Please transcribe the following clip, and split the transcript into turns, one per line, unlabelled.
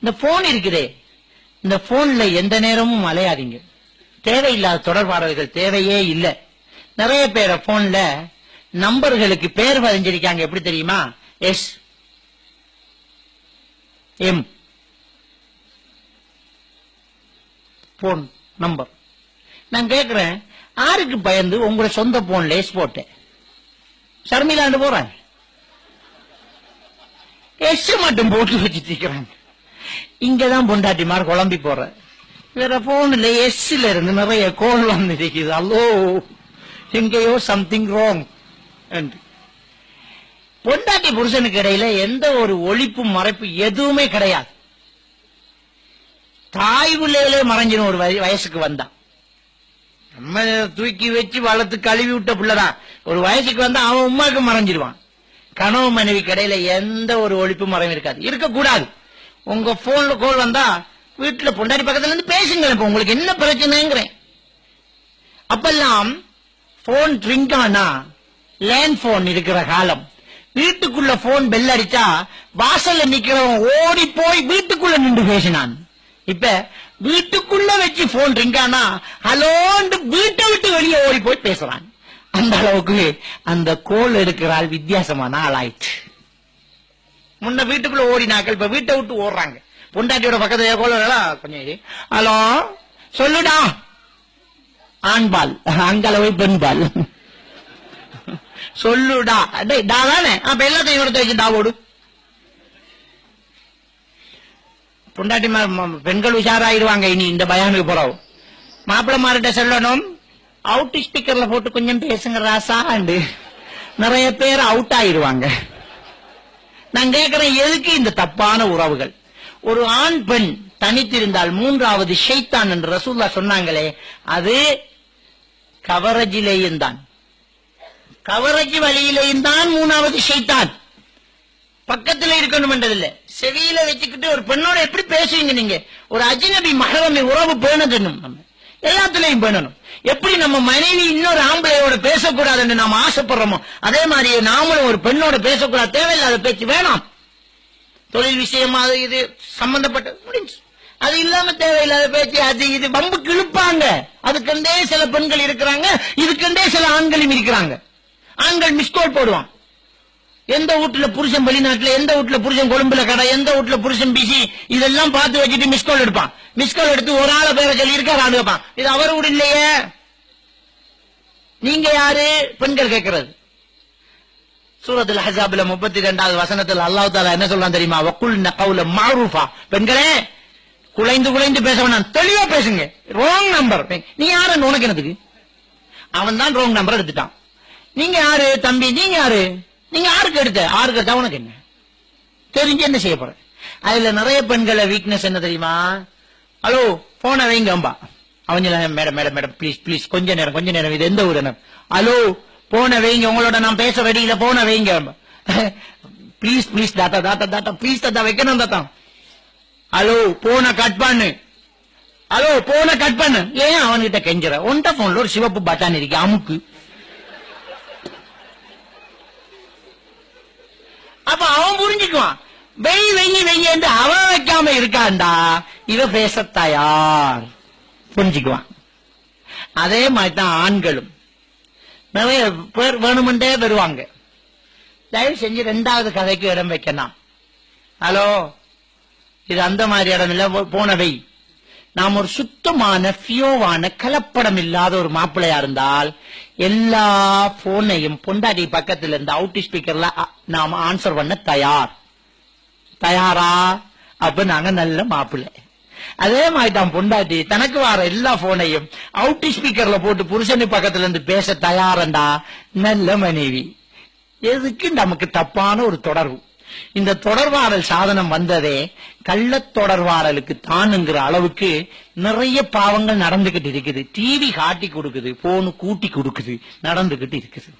இந்த போன் இருக்குதே. இந்த போன்ல எந்த நேரமும் அலையாதீங்க. தேவையில்லாத தொடர்பாடல்கள் தேவையே இல்லை. நிறைய பேரை போன்ல நம்பர்களுக்கு பேர் பதிஞ்சிருக்காங்க எப்படி தெரியுமா? எஸ் எம் போன் நம்பர் நான் கேக்குறேன் யாருக்கு பயந்து உங்களோட சொந்த போன்ல எஸ் போட்டேன். ஷர்மிலாண்டு போறேன் எஸ் மட்டும் போட்டு வச்சுட்டு இருக்கிறாங்க. இங்கதான் பொண்டாட்டிமார் குழம்பி போற. வேற போன்ல எஸ்ல இருந்து நிறைய கோல் வந்து இருக்குது அல்லோ எங்கேயோ சம்திங் ராங் பொண்டாட்டி புருஷனுக்கு இடையில எந்த ஒரு ஒழிப்பு மறைப்பு எதுவுமே கிடையாது. தாய் பிள்ளைகளே மறைஞ்சிடும் ஒரு வயசுக்கு வந்தா. நம்ம தூக்கி வச்சு வளர்த்து கழுவி விட்ட பிள்ளைதான். ஒரு வயசுக்கு வந்தா அவன் உமாக்கு மறைஞ்சிருவான். கனவு மனைவி கடையில எந்த ஒரு ஒழிப்பு மறைவு இருக்காது இருக்கக்கூடாது. உங்க போன்ல கோல் வந்தா வீட்டுல பொண்டாடி பக்கத்துல இருந்து பேசுங்களேன் இப்ப உங்களுக்கு என்ன பிரச்சனைங்கிறேன். அப்பெல்லாம் போன் ட்ரிங்க் ஆனா லேண்ட் போன் இருக்கிற காலம். வீட்டுக்குள்ள போன் பெல் அடிச்சா வாசல்ல நிக்கிறவன் ஓடி போய் வீட்டுக்குள்ள நின்று பேசினான். இப்ப வீட்டுக்குள்ள வச்சு போன் ரிங் ஆனா ஹலோன்னு வீட்டை விட்டு வெளியே ஓடி போய் பேசுறான். அந்த அளவுக்கு அந்த கோல் எடுக்கிற ஆள் வித்தியாசமான ஆள் ஆயிடுச்சு முன்ன வீட்டுக்குள்ள ஓடினாக்கள் இப்ப வீட்டை விட்டு ஓடுறாங்க. பொண்டாட்டியோட பக்கத்துல கொஞ்சம் ஹலோ? சொல்லுடா. ஆண்பால். அங்களவை பெண்பால். சொல்லுடா. டா தானே? அப்ப எல்லாத்தையும் எடுத்து வச்சு டா ஓடு பொண்டாட்டி மா- பெண்கள் உஷாராயிருவாங்க. இனி இந்த பயானுக்கு போறோம். மாப்பிள்ளமார்கிட்ட சொல்லணும். அவுட் ஸ்பீக்கர்ல போட்டு கொஞ்சம் பேசுங்க ராசாண்டு நிறைய பேர் அவுட் ஆயிருவாங்க. நான் கேட்கிறேன் எதுக்கு இந்த தப்பான உறவுகள்? ஒரு ஆண் பெண் தனித்திருந்தால் மூன்றாவது ஷைத்தான் என்று ரசூல்லா சொன்னாங்களே அது கவரஜிலேயும் தான். கவரஜ் வழியிலேயும் தான் மூணாவது ஷைத்தான். பக்கத்துல இருக்கணும் என்றதில்ல. செவியில வச்சுக்கிட்டு ஒரு பெண்ணோட எப்படி பேசுவீங்க நீங்க? ஒரு அஜினபி மகரமை உறவு பேணணும் நம்ம. எல்லாத்துலயும் பண்ணணும். எப்படி நம்ம மனைவி இன்னொரு ஆம்பளையோட பேசக்கூடாதுன்னு நாம ஆசைப்படுறோமோ அதே மாதிரி நாமளும் ஒரு பெண்ணோட பேசக்கூடாது. தேவையில்லாத பேச்சு வேணாம். தொழில் விஷயமா அது இது சம்பந்தப்பட்ட முடிஞ்சு. அது இல்லாம தேவையில்லாத பேச்சு அது இது பம்பு கிழப்பாங்க. அதுக்கண்டே சில பெண்கள் இருக்கிறாங்க இதுக்கண்டே சில ஆண்களும் இருக்கிறாங்க. ஆண்கள் மிஸ்கோல் போடுவான் எந்த வீட்டுல புருஷன் வெளிநாட்டுல எந்த வீட்டுல புருஷன் கொழும்புல கடை எந்த வீட்டுல புருஷன் பிசி இதெல்லாம் பார்த்து வச்சுட்டு மிஸ்கால் எடுப்பான். மிஸ்கால் எடுத்து ஒரு ஆளை பேரை சொல்லி இருக்காரு ஆளு வைப்பான். இது அவர் வீடு இல்லையே? நீங்க யாரு? பெண்கள் கேட்கிறது. சூரத்தில் ஹஜாப்ல முப்பத்தி ரெண்டாவது வசனத்தில் அல்லாஹ் தாலா என்ன சொல்றான் தெரியுமா? வக்குல் நகவுல மாரூஃபா. பெண்களே குலைந்து குலைந்து பேச வேணாம். தெளிவா பேசுங்க. ரோங் நம்பர் நீ யாரு உனக்கு என்னதுக்கு அவன் தான் ரோங் நம்பர் எடுத்துட்டான். நீங்க யாரு? தம்பி நீங்க யாரு? நீங்க யாருக்கு எடுத்த ஆருக்கு எடுத்தா உனக்கு என்ன? தெரிஞ்சு என்ன செய்ய போற? அதுல நிறைய பெண்களை வீக்னஸ் என்ன தெரியுமா? ஹலோ போன வைங்கம்பா அவங்க madam madam madam please please கொஞ்ச நேரம் கொஞ்ச நேரம் இது எந்த ஊர் என்ன? ஹலோ போன வைங்க உங்களோட நான் பேச வெடியில போன வைங்க ப்ளீஸ் ப்ளீஸ் தாத்தா தாத்தா தாத்தா ப்ளீஸ் தாத்தா வைக்கணும் தாத்தா. ஹலோ போன கட் பண்ணு. ஹலோ போன கட் பண்ணு. ஏன் அவன்கிட்ட கெஞ்சுற? ஒன்ட்ட போன்ல ஒரு சிவப்பு பட்டான் இருக்கு அமுக்கு. அப்ப அவன் புரிஞ்சுக்குவான். வெய் வெய்ய வெய்யன்னு அவன் வைக்காம இருக்காண்டா? இவ பேசத்தாயார். புரிஞ்சுக்குவான். அதே மாதிரி தான் ஆண்களும். நிறைய பேர் வேணுமென்றே வருவாங்க. தயவு செஞ்சு ரெண்டாவது கதைக்கு இடம் வைக்கணும். ஹலோ? இது அந்த மாதிரி இடம் இல்ல போ- போனவை நாம் ஒரு சுத்தமான பியோவான கலப்படம் இல்லாத ஒரு மாப்பிள்ளையா இருந்தால் எல்லா போனையும் பொண்டாட்டி பக்கத்துல இருந்து அவுட் ஸ்பீக்கர்ல நாம் நாம ஆன்சர் பண்ண தயார். தயாரா? அப்ப நாங்க நல்ல மாப்பிள்ளை. அதே மாதிரி தான் பொண்டாட்டி தனக்கு வர எல்லா போனையும் அவுட் ஸ்பீக்கர்ல போட்டு புருஷனு பக்கத்துல இருந்து பேச தயாரண்டா? நல்ல மனைவி. எதுக்கு நமக்கு தப்பான ஒரு தொடர்பு? இந்த தொடர்பாடல் சாதனம் வந்ததே கள்ள தொடர்பாடலுக்கு தானுங்கிற அளவுக்கு நிறைய பாவங்கள் நடந்துகிட்டு இருக்குது. டிவி காட்டி கொடுக்குது போனு கூட்டி கொடுக்குது நடந்துகிட்டு இருக்குது.